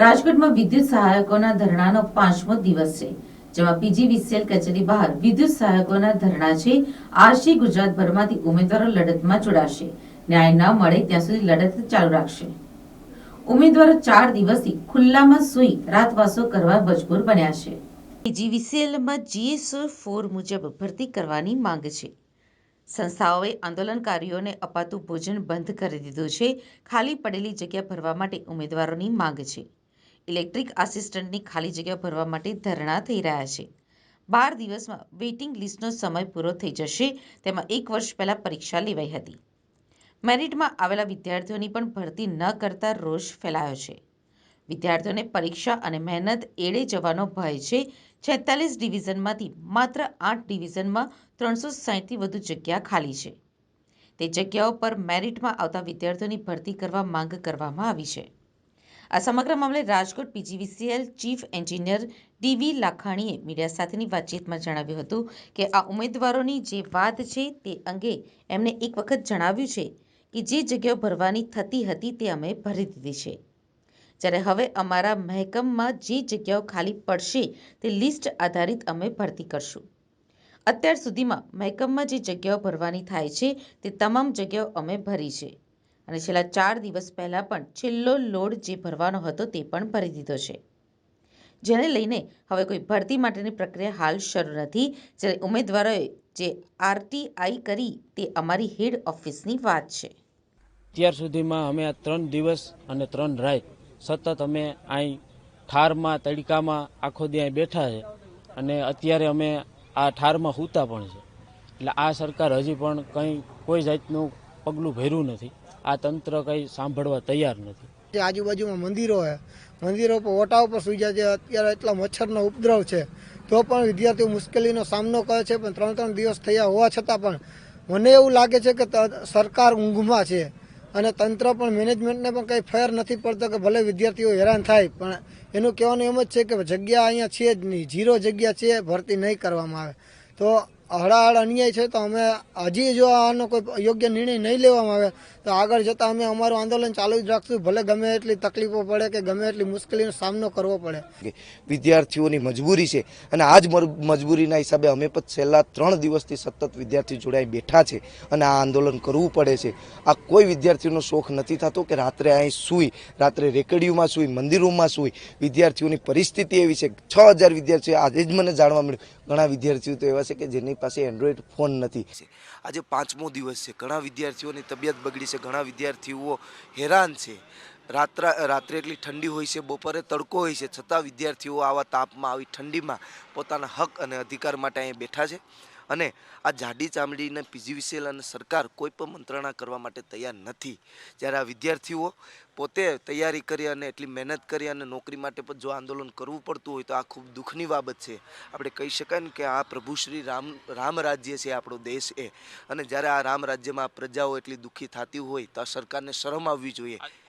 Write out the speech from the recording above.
રાજકોટમાં વિદ્યુત સહાયકોના ધરણાનો પાંચમો દિવસ છે, જેમાં પીજીવીસીએલ કચેરી બહાર વિદ્યુત સહાયકોના ધરણા છે આજથી ગુજરાતભરમાંથી ઉમેદવારો લડતમાં જોડાશે. ન્યાય ન મળે ત્યાં સુધી લડત ચાલુ રાખશે. ઉમેદવારો ચાર દિવસથી ખુલ્લામાં સૂઈ રાતવાસો કરવા મજબૂર બન્યા છે. પીજીવીસીએલમાં જીએસઓ ફોર મુજબ ભરતી કરવાની માંગ છે. સંસ્થાઓએ આંદોલનકારીઓને અપાતું ભોજન બંધ કરી દીધું છે. ખાલી પડેલી જગ્યા ભરવા માટે ઉમેદવારોની માંગ છે. ઇલેક્ટ્રિક આસિસ્ટન્ટની ખાલી જગ્યા ભરવા માટે ધરણા થઈ રહ્યા છે. બાર દિવસમાં વેઇટિંગ લિસ્ટનો સમય પૂરો થઈ જશે, તેમાં એક વર્ષ પહેલાં પરીક્ષા લેવાઈ હતી. મેરિટમાં આવેલા વિદ્યાર્થીઓની પણ ભરતી ન કરતા રોષ ફેલાયો છે. વિદ્યાર્થીઓને પરીક્ષા અને મહેનત એળે જવાનો ભય છે. છેતાલીસ ડિવિઝનમાંથી માત્ર આઠ ડિવિઝનમાં ત્રણસો સાહીઠથી વધુ જગ્યા ખાલી છે. તે જગ્યાઓ પર મેરિટમાં આવતા વિદ્યાર્થીઓની ભરતી કરવા માંગ કરવામાં આવી છે. આ સમગ્ર મામલે Rajkot PGVCL chief engineer DV લાખાણીએ media સાથેની વાતચીતમાં જણાવ્યું હતું કે આ ઉમેદવારોની જે વાત છે તે અંગે એમણે એક વખત જણાવ્યું છે કે જે જગ્યાઓ ભરવાની થતી હતી તે અમે ભરી દીધી છે. જ્યારે હવે અમારા મહેકમમાં જે જગ્યાઓ ખાલી પડશે તે લિસ્ટ આધારિત અમે ભરતી કરશું. અત્યાર સુધીમાં મહેકમમાં જે જગ્યાઓ ભરવાની થાય છે તે તમામ જગ્યાઓ અમે ભરી છે. અને છેલ્લા ચાર દિવસ પહેલાં પણ છેલ્લો લોડ જે ભરવાનો હતો તે પણ ભરી દીધો છે. જેને લઈને હવે કોઈ ભરતી માટેની પ્રક્રિયા હાલ શરૂ નથી. જ્યારે ઉમેદવારોએ જે આરટીઆઈ કરી તે અમારી હેડ ઓફિસની વાત છે. અત્યાર સુધીમાં અમે આ ત્રણ દિવસ અને ત્રણ રાત સતત અમે અહીં ઠારમાં, તડકામાં, આખો દી અહીં બેઠા છે અને અત્યારે અમે આ ઠારમાં સૂતા પણ છે. એટલે આ સરકાર હજી પણ કંઈ કોઈ જાતનું પગલું ભર્યું નથી. આ તંત્ર કંઈ સાંભળવા તૈયાર નથી. જે આજુબાજુમાં મંદિરો છે. મંદિરો પર ઓટા ઉપર સુઈ જાય છે. અત્યારે એટલા મચ્છરનો ઉપદ્રવ છે. તો પણ વિદ્યાર્થીઓ મુશ્કેલીનો સામનો કરે છે. પણ ત્રણ ત્રણ દિવસ થયા હોવા છતાં પણ મને એવું લાગે છે કે સરકાર ઊંઘમાં છે. અને તંત્ર પણ મેનેજમેન્ટને પણ કંઈ ફેર નથી પડતો કે ભલે વિદ્યાર્થીઓ હેરાન થાય, પણ એનું કહેવાનું એમ જ છે કે જગ્યા અહીંયા છે જ નહીં. જીરો જગ્યા છે, ભરતી નહીં કરવામાં આવે. તો હળાહળ અન્યાય છે, તો અમે હજી જો આનો કોઈ યોગ્ય નિર્ણય નહીં લેવામાં આવે, તો આગળ જતાં અમે અમારું આંદોલન ચાલુ જ રાખશું. ભલે ગમે એટલી તકલીફો પડે કે ગમે એટલી મુશ્કેલીનો સામનો કરવો પડે. વિદ્યાર્થીઓની મજબૂરી છે. અને આ જ મજબૂરીના હિસાબે અમે પણ છેલ્લા ત્રણ દિવસથી સતત વિદ્યાર્થી જોડાઈ બેઠા છે અને આ આંદોલન કરવું પડે છે. આ કોઈ વિદ્યાર્થીઓનો શોખ નથી થતો કે રાત્રે અહીં સૂઈ, રાત્રે રેકડીઓમાં સૂઈ, મંદિરોમાં સૂઈ વિદ્યાર્થીઓની પરિસ્થિતિ એવી છે છ હજાર વિદ્યાર્થીઓ આજે જ મને જાણવા મળ્યું. ઘણા વિદ્યાર્થીઓ તો એવા છે કે જેની પાસે એન્ડ્રોઈડ ફોન નથી. આજે પાંચમો દિવસ છે. ઘણા વિદ્યાર્થીઓની તબિયત બગડી છે. ઘણા વિદ્યાર્થીઓ હેરાન છે. રાત્રા, રાત્રે એટલી ઠંડી હોય છે, બપોરે તડકો હોય છે. છતાં વિદ્યાર્થીઓ આવા તાપમાં આવી ઠંડીમાં પોતાના હક અને અધિકાર માટે અહીં બેઠા છે. અને આ જાડી ચામડીને પીજીવીસીએલ અને સરકાર કોઈ પણ મંત્રણા કરવા માટે તૈયાર નથી. જ્યારે આ વિદ્યાર્થીઓ પોતે તૈયારી કરી અને એટલી મહેનત કરી અને નોકરી માટે પણ જો આંદોલન કરવું પડતું હોય તો આ ખૂબ દુઃખની બાબત છે. આપણે કહી શકાય ને કે આ પ્રભુ શ્રી રામ રામ રાજ્ય છે આપણો દેશ એ. અને જ્યારે આ રામ રાજ્યમાં પ્રજાઓ એટલી દુઃખી થતી હોય તો સરકારને શરમ આવવી જોઈએ.